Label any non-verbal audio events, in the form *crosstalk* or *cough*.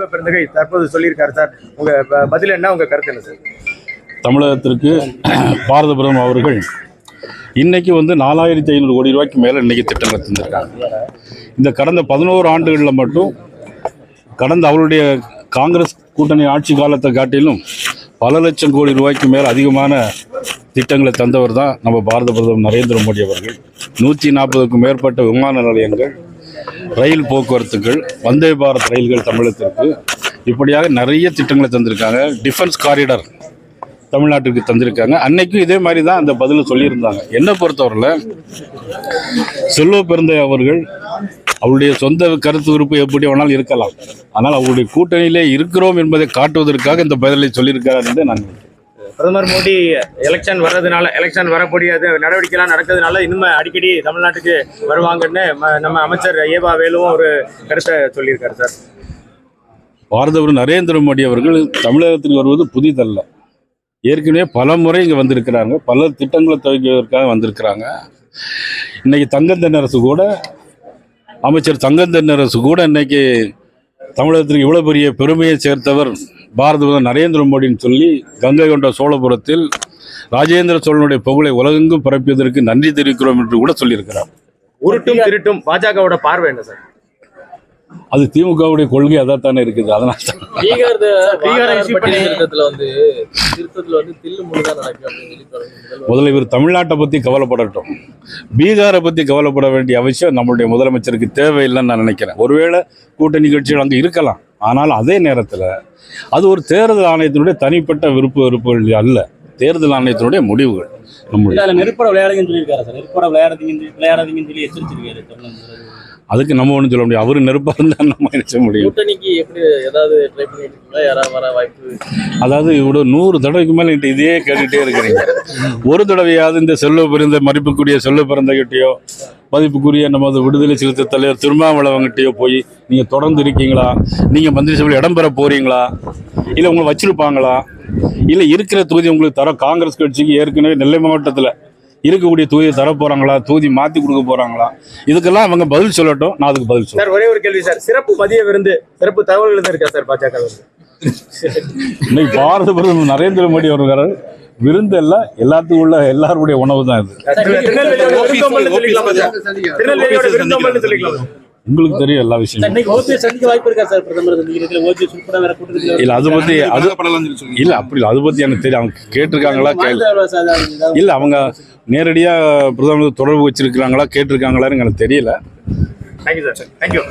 செல்வ பெருந்தகை தற்போது சொல்லியிருக்காரு சார். உங்க பதில் என்ன? உங்க கருத்து என்ன சார்? தமிழகத்திற்கு *clears throat* பாரத பிரதமர் அவர்கள் இன்றைக்கி வந்து நாலாயிரத்தி ஐநூறு கோடி ரூபாய்க்கு மேலே இன்றைக்கி திட்டங்கள் தந்திருக்காங்க. இந்த கடந்த பதினோரு ஆண்டுகளில் மட்டும் கடந்த அவருடைய காங்கிரஸ் கூட்டணி ஆட்சி காலத்தை காட்டிலும் பல லட்சம் கோடி ரூபாய்க்கு மேலே அதிகமான திட்டங்களை தந்தவர் தான் நம்ம பாரத பிரதமர் நரேந்திர மோடி அவர்கள். நூற்றி நாற்பதுக்கும் மேற்பட்ட விமான நிலையங்கள் ரயில் போக்குவரத்துகள் வந்தே பாரத் ரயில்கள் தமிழகத்திற்கு இப்படியாக நிறைய திட்டங்களை தந்திருக்காங்க. டிஃபென்ஸ் காரிடர் தமிழ்நாட்டுக்கு தந்திருக்காங்க. அன்னைக்கும் இதே மாதிரி தான் அந்த பதிலை சொல்லியிருந்தாங்க. என்னை பொறுத்தவரையில் செல்வ பெருந்தை அவர்கள் அவருடைய சொந்த கருத்து உறுப்பு எப்படி வேணாலும் இருக்கலாம். ஆனால் அவருடைய கூட்டணியிலே இருக்கிறோம் என்பதை காட்டுவதற்காக இந்த பதிலை சொல்லியிருக்கிறார் என்று நான் பிரதமர் மோடி எலெக்ஷன் வர்றதுனால எலெக்ஷன் வரக்கூடிய அது நடவடிக்கைலாம் நடக்கிறதுனால இன்னும் அடிக்கடி தமிழ்நாட்டுக்கு வருவாங்கன்னு ம- நம்ம அமைச்சர் ஏவா வேலுவும் ஒரு கருத்தை சொல்லியிருக்காரு சார். பாரத நரேந்திர மோடி அவர்கள் தமிழகத்துக்கு வருவது புதிதல்ல. ஏற்கனவே பல முறை இங்கே வந்திருக்கிறாங்க. பல திட்டங்களை துவக்கியதற்காக வந்திருக்கிறாங்க. இன்னைக்கு தங்கந்தென்னரசு கூட அமைச்சர் தங்கந்தென்னரசு கூட இன்னைக்கு தமிழகத்திற்கு இவ்வளோ பெரிய பெருமையை சேர்த்தவர் பாரத பிரதமர் நரேந்திர மோடின்னு சொல்லி கங்கை கொண்ட சோழபுரத்தில் ராஜேந்திர சோழனுடைய புகழை உலகெங்கும் பரப்பியதற்கு நன்றி தெரிவிக்கிறோம் என்று கூட சொல்லியிருக்கிறார். உருட்டும் திருட்டும் பாஜகவோட பார்வை என்ன சார்? அது திமுகவுடைய கொள்கை அதாத்தானே இருக்குது அதனால தான். முதல்ல இவர் தமிழ்நாட்டை பற்றி கவலைப்படட்டும். பீகாரை பற்றி கவலைப்பட வேண்டிய அவசியம் நம்மளுடைய முதலமைச்சருக்கு தேவையில்லைன்னு நான் நினைக்கிறேன். ஒருவேளை கூட்டணி கட்சிகள் அங்கே இருக்கலாம். ஆனால் அதே நேரத்தில் அது ஒரு தேர்தல் ஆணையத்தினுடைய தனிப்பட்ட விருப்ப விருப்பங்கள் அல்ல. தேர்தல் ஆணையத்தினுடைய முடிவுகள். நம்முடைய அதுல நெருப்பட விளையாடுங்கன்னு சொல்லியிருக்காரு சார். நெருப்பட விளையாடுறீங்கன்னு விளையாடாதீங்கன்னு சொல்லி எச்சரிச்சிருக்காரு தமிழ்நாடு அதுக்கு நம்ம ஒன்றும் சொல்ல முடியும் அவர் நெருப்பாக இருந்தால் நம்ம செய்ய முடியும்? கூட்டணிக்கு எப்படி ஏதாவது ட்ரை பண்ணிட்டு இருக்கீங்களா யாராவது வர வாய்ப்பு? அதாவது இவ்வளோ நூறு தடவைக்கு மேலே என்கிட்ட இதையே கேட்டுகிட்டே இருக்கிறீங்க. ஒரு தடவையாவது இந்த செல்வ பிறந்த மதிப்புக்குரிய செல்வ பிறந்தகிட்டயோ மதிப்புக்குரிய நமது விடுதலை சிறுத்தை தலைவர் திருமாவளவங்கிட்டயோ போய் நீங்கள் தொடர்ந்து இருக்கீங்களா? நீங்கள் மந்திரி சபையில் இடம் பெற போறீங்களா? இல்லை உங்களை வச்சிருப்பாங்களா? இல்லை இருக்கிற தொகுதி உங்களுக்கு தர காங்கிரஸ் கட்சிக்கு ஏற்கனவே நெல்லை மாவட்டத்தில் இருக்கக்கூடிய தொகுதியை தர போகிறாங்களா தொகுதி மாற்றி கொடுக்க போகிறாங்களா இதுக்கெல்லாம் அவங்க பதில் சொல்லட்டும் நான் அதுக்கு பதில் சொல்றேன். ஒரே ஒரு கேள்வி சார். சிறப்பு மதிய விருந்து சிறப்பு தகவல்கள் இருக்கா சார் பாஜக இன்னைக்கு பாரத பிரதமர் நரேந்திர மோடி அவர்கள் விருந்து எல்லாம் எல்லாத்துக்கும் உள்ள எல்லாருடைய உணவு தான் இது. உங்களுக்கு தெரியும் எல்லா விஷயமும். இல்ல அது பத்தி அது இல்ல அப்படி இல்ல அது பத்தி எனக்கு தெரியும். அவங்க கேட்டிருக்காங்களா? இல்ல அவங்க நேரடியா பிரதமர் தொடர்பு வச்சிருக்காங்களா கேட்டிருக்காங்களான்னு எனக்கு தெரியல. Thank you sir thank you